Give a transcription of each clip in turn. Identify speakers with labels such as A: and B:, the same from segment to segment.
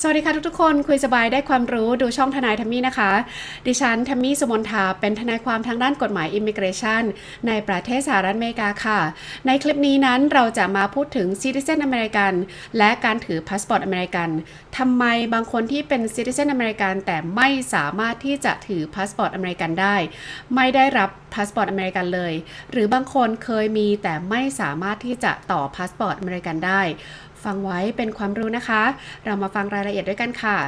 A: สวัสดีค่ะทุกๆคนคุยสบายได้ความรู้ดูช่องทนายทัมมี่นะคะ ดิฉันทัมมี่สมนทาเป็นทนายความทางด้านกฎหมายอิมิเกรชันในประเทศสหรัฐอเมริกาค่ะ ในคลิปนี้นั้นเราจะมาพูดถึงซิติเซนอเมริกันและการถือพาสปอร์ตอเมริกันทำไมบางคนที่เป็นซิติเซนอเมริกันแต่ไม่สามารถที่จะถือพาสปอร์ตอเมริกันได้ ไม่ได้รับ พาสปอร์ตอเมริกันเลย หรือบางคนเคยมีแต่ไม่สามารถที่จะต่อพาสปอร์ตอเมริกันได้ ฟังไว้เป็นความรู้นะคะ เรามาฟังรายละเอียดด้วยกันค่ะ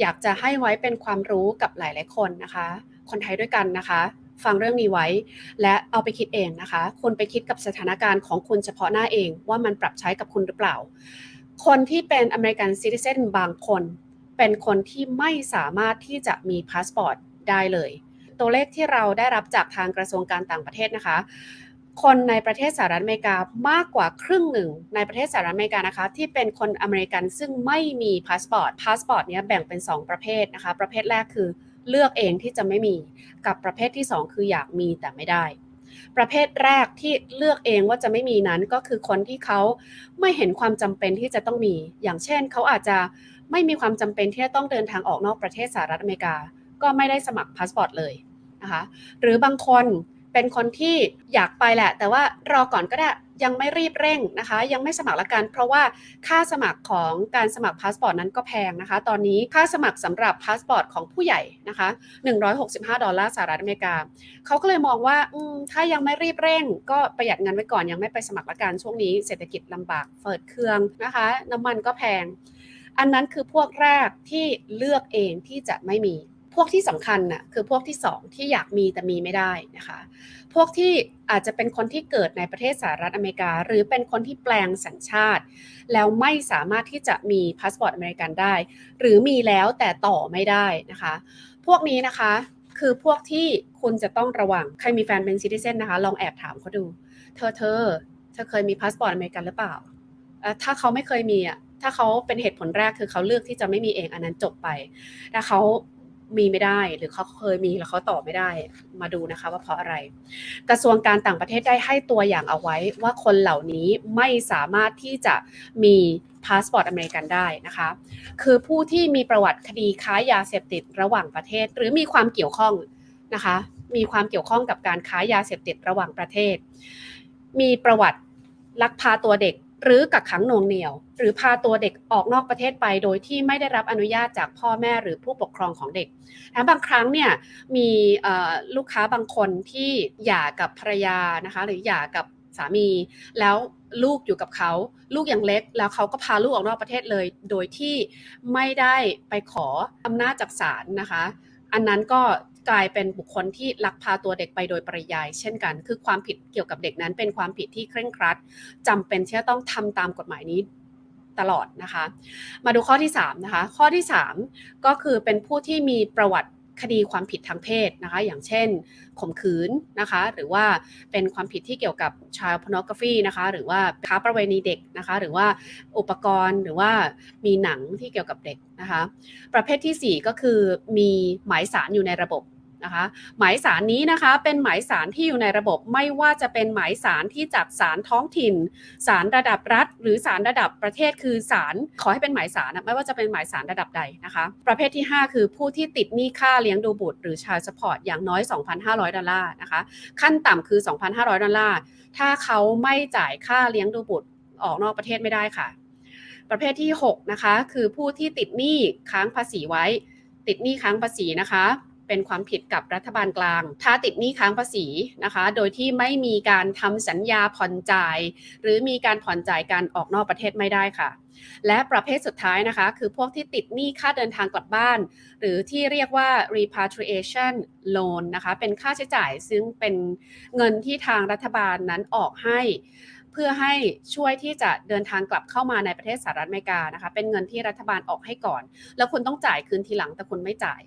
A: อยากจะให้ไว้เป็นความรู้กับหลาย ๆ คนนะคะ คนไทยด้วยกันนะคะ ฟังเรื่องนี้ไว้ และเอาไปคิดเองนะคะ คุณไปคิดกับสถานการณ์ของคุณเฉพาะหน้าเอง ว่ามันปรับใช้กับคุณหรือเปล่า คนที่เป็นอเมริกันซิติเซนบางคน เป็นคนที่ไม่สามารถที่จะมีพาสปอร์ตได้เลย ตัวเลขที่เราได้รับจากทางกระทรวงการต่างประเทศนะคะคนในประเทศสหรัฐอเมริกามากกว่าครึ่งหนึ่งในประเทศสหรัฐอเมริกานะคะที่เป็นคนอเมริกันซึ่งไม่มีพาสปอร์ตพาสปอร์ตเนี้ยแบ่งเป็น 2 ประเภทนะคะ ประเภทแรกคือ เลือกเองที่จะไม่มี กับประเภทที่ 2 คืออยากมีแต่ไม่ได้ ประเภทแรกที่เลือกเองว่าจะไม่มีนั้นก็คือคนที่เขาไม่เห็นความจำเป็นที่จะต้องมี อย่างเช่น เขาอาจจะไม่มีความจำเป็นที่จะต้องเดินทางออกนอกประเทศสหรัฐอเมริกา ก็ไม่ได้สมัครพาสปอร์ตเลยนะคะ หรือบางคน เป็นคนที่อยากไปแหละ แต่ว่ารอก่อนก็ได้ยังไม่รีบเร่งนะคะ ยังไม่สมัครละกัน เพราะว่าค่าสมัครของการสมัครพาสปอร์ตนั้นก็แพงนะคะ ตอนนี้ค่าสมัครสำหรับพาสปอร์ตของผู้ใหญ่นะคะ165 ดอลลาร์สหรัฐอเมริกาเขาก็เลยมองว่าถ้ายังไม่รีบเร่ง ก็ประหยัดเงินไว้ก่อนยังไม่ไปสมัครละกันช่วงนี้เศรษฐกิจลำบากเฟิดเครื่องนะคะ น้ำมันก็แพง อันนั้นคือพวกแรกที่เลือกเองที่จะไม่มี พวกที่สำคัญน่ะคือพวกที่ 2 ที่อยากมีแต่มีไม่ได้นะคะ พวกที่อาจจะเป็นคนที่เกิดในประเทศสหรัฐอเมริกา หรือเป็นคนที่แปลงสัญชาติ แล้วไม่สามารถที่จะมีพาสปอร์ตอเมริกันได้ หรือมีแล้วแต่ต่อไม่ได้นะคะ พวกนี้นะคะคือพวกที่คุณจะต้องระวัง ใครมีแฟนเป็นซิติเซนนะคะ ลองแอบถามเขาดู เธอเธอเธอเคยมีพาสปอร์ตอเมริกันหรือเปล่า ถ้าเขาไม่เคยมีอะ ถ้าเขาเป็นเหตุผลแรกคือเขาเลือกที่จะไม่มีเองอันนั้นจบไปถ้าเขา มีไม่ได้ หรือเขาเคยมีแล้วเขาต่อไม่ได้มาดูนะคะ ว่าเพราะอะไร กระทรวงการต่างประเทศได้ให้ตัวอย่างเอาไว้ว่าคนเหล่านี้ไม่สามารถที่จะมีพาสปอร์ตอเมริกันได้นะคะ คือผู้ที่มีประวัติคดีค้ายาเสพติดระหว่างประเทศ หรือมีความเกี่ยวข้องนะคะ มีความเกี่ยวข้องกับการค้ายาเสพติดระหว่างประเทศ มีประวัติลักพาตัวเด็ก หรือกักขังหน่วงเหนี่ยว หรือพาตัวเด็กออกนอกประเทศไปโดยที่ไม่ได้รับอนุญาตจากพ่อแม่หรือผู้ปกครองของเด็กนะบางครั้งเนี่ยมีลูกค้าบางคนที่หย่ากับภรรยานะคะหรือหย่ากับสามีแล้วลูกอยู่กับเขา ลูกยังเล็ก แล้วเขาก็พาลูกออกนอกประเทศเลย โดยที่ไม่ได้ไปขออำนาจจากศาลนะคะ อันนั้นก็ กลายเป็นบุคคลที่ลักพาตัวเด็กไปโดยปริยาย เช่นกัน คือความผิดเกี่ยวกับเด็กนั้น เป็นความผิดที่เคร่งครัดจำเป็นที่จะต้องทำตามกฎหมายนี้ตลอดนะคะ มาดูข้อที่3นะคะ ข้อที่ 3 ก็คือเป็นผู้ที่มีประวัติคดีความผิดทางเพศนะคะ อย่างเช่นข่มขืนนะคะ หรือว่าเป็นความผิดที่เกี่ยวกับ child pornography นะคะ หรือว่าค้าประเวณีเด็กนะคะ หรือว่าอุปกรณ์หรือว่ามีหนังที่เกี่ยวกับเด็กนะคะ ประเภทที่ 4 ก็คือมีหมายสารอยู่ในระบบ นะคะหมายสารนี้นะคะเป็นหมายสารที่อยู่ในระบบไม่ว่าจะเป็นหมายสารที่จากศาลท้องถิ่นศาลระดับรัฐ หรือศาลระดับประเทศคือศาลขอให้เป็นหมายสารไม่ว่าจะเป็นหมายสารระดับใดนะคะ ประเภทที่ 5 คือผู้ที่ติดหนี้ค่าเลี้ยงดูบุตร หรือชาสปอร์ตอย่างน้อย 2,500 ดอลลาร์นะคะขั้นต่ำคือ 2,500 ดอลลาร์ถ้าเขาไม่จ่ายค่าเลี้ยงดูบุตรออกนอกประเทศไม่ได้ค่ะ ประเภทที่6นะคะคือผู้ที่ติดหนี้ค้างภาษีไว้ ติดหนี้ค้างภาษีนะคะ เป็นความผิดกับรัฐบาลกลาง ถ้าติดหนี้ค้างภาษีนะคะ โดยที่ไม่มีการทำสัญญาผ่อนจ่าย หรือมีการผ่อนจ่ายการออกนอกประเทศไม่ได้ค่ะ และประเภทสุดท้ายนะคะ คือพวกที่ติดหนี้ค่าเดินทางกลับบ้าน หรือที่เรียกว่า repatriation loan นะคะ เป็นค่าใช้จ่ายซึ่งเป็นเงินที่ทางรัฐบาลนั้นออกให้เพื่อให้ช่วยที่จะเดินทางกลับเข้ามาในประเทศสหรัฐอเมริกานะคะ เป็นเงินที่รัฐบาลออกให้ก่อน แล้วคุณต้องจ่ายคืนทีหลังแต่คุณไม่จ่าย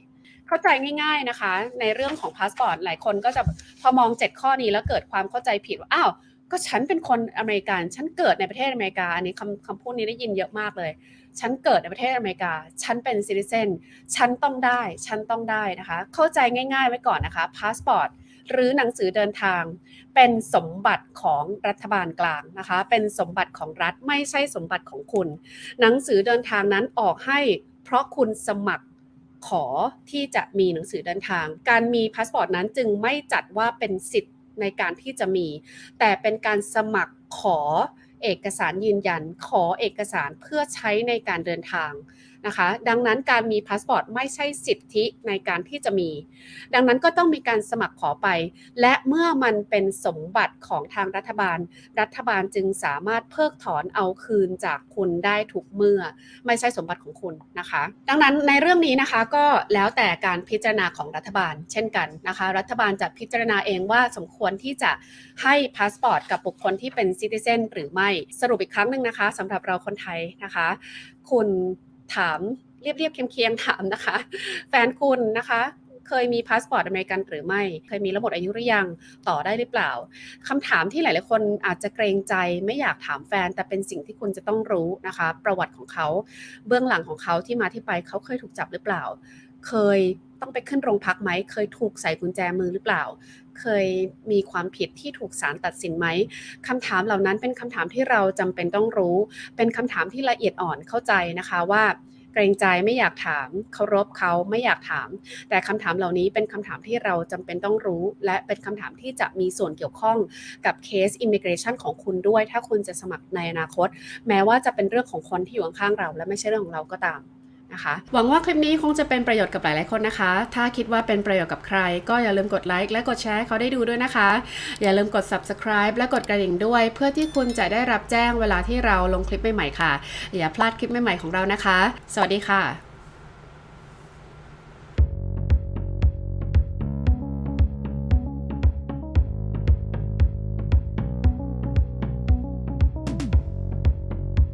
A: เข้าใจง่าย ๆนะคะ ในเรื่องของพาสปอร์ตหลายคนก็จะพอมอง 7 ข้อนี้แล้วเกิดความเข้าใจผิดว่าอ้าวก็ฉันเป็นคนอเมริกันฉันเกิดในประเทศอเมริกาอันนี้คำคำพูดนี้ได้ยินเยอะมากเลย ฉันเกิดในประเทศอเมริกา ฉันเป็นซิติเซนฉันต้องได้ ฉันต้องได้นะคะ เข้าใจง่าย ๆ ไว้ก่อนนะคะพาสปอร์ตหรือหนังสือเดินทาง เป็นสมบัติของรัฐบาลกลางนะคะ เป็นสมบัติของรัฐไม่ใช่สมบัติของคุณ หนังสือเดินทางนั้นออกให้ เพราะคุณสมัคร ขอที่จะมีหนังสือเดินทาง การมีพาสปอร์ตนั้นจึงไม่จัดว่าเป็นสิทธิ์ในการที่จะมี แต่เป็นการสมัครขอเอกสารยืนยัน ขอเอกสารเพื่อใช้ในการเดินทาง นะคะ ดังนั้นการมีพาสปอร์ตไม่ใช่สิทธิในการที่จะมี ดังนั้นก็ต้องมีการสมัครขอไป และเมื่อมันเป็นสมบัติของทางรัฐบาล รัฐบาลจึงสามารถเพิกถอนเอาคืนจากคุณได้ทุกเมื่อ ไม่ใช่สมบัติของคุณนะคะ ดังนั้นในเรื่องนี้นะคะก็แล้วแต่การพิจารณาของรัฐบาล เช่นกันนะคะ รัฐบาลจะพิจารณาเองว่าสมควรที่จะให้พาสปอร์ตกับบุคคลที่เป็นซิติเซนหรือไม่สรุปอีกครั้งหนึ่งนะคะสำหรับเราคนไทยนะคะ คุณ ถามเรียบเรียบๆเคียงๆถามนะคะ แฟนคุณนะคะเคยมีพาสปอร์ตอเมริกันหรือไม่ เคยมีระบบอายุหรือยัง ต่อได้หรือเปล่าคำถามที่หลาย ๆ คนอาจจะเกรงใจไม่อยากถามแฟน แต่เป็นสิ่งที่คุณจะต้องรู้นะคะ ประวัติของเขา เบื้องหลังของเขาที่มาที่ไปเขาเคยถูกจับหรือเปล่า เคย ต้องไปขึ้นโรงพักไหม เคยถูกใส่กุญแจมือหรือเปล่า เคยมีความผิดที่ถูกศาลตัดสินไหมคำถามเหล่านั้นเป็นคำถามที่เราจำเป็นต้องรู้ เป็นคำถามที่ละเอียดอ่อนเข้าใจนะคะว่าเกรงใจไม่อยากถามเคารพเขาไม่อยากถาม แต่คำถามเหล่านี้เป็นคำถามที่เราจำเป็นต้องรู้ และเป็นคำถามที่จะมีส่วนเกี่ยวข้องกับเคสอิมิเกรชันของคุณด้วย ถ้าคุณจะสมัครในอนาคต แม้ว่าจะเป็นเรื่องของคนที่อยู่ข้างๆเรา และไม่ใช่เรื่องของเราก็ตาม นะคะ หวังว่าคลิปนี้คงจะเป็นประโยชน์กับหลาย ๆ คนนะคะ ถ้าคิดว่าเป็นประโยชน์กับใคร ก็อย่าลืมกดไลค์และกดแชร์เขาได้ดูด้วยนะคะ อย่าลืมกด subscribe และกดกระดิ่งด้วย เพื่อที่คุณจะได้รับแจ้งเวลาที่เราลงคลิปใหม่ ๆ ค่ะ อย่าพลาดคลิปใหม่ ๆ ของเรานะคะ สวัสดีค่ะ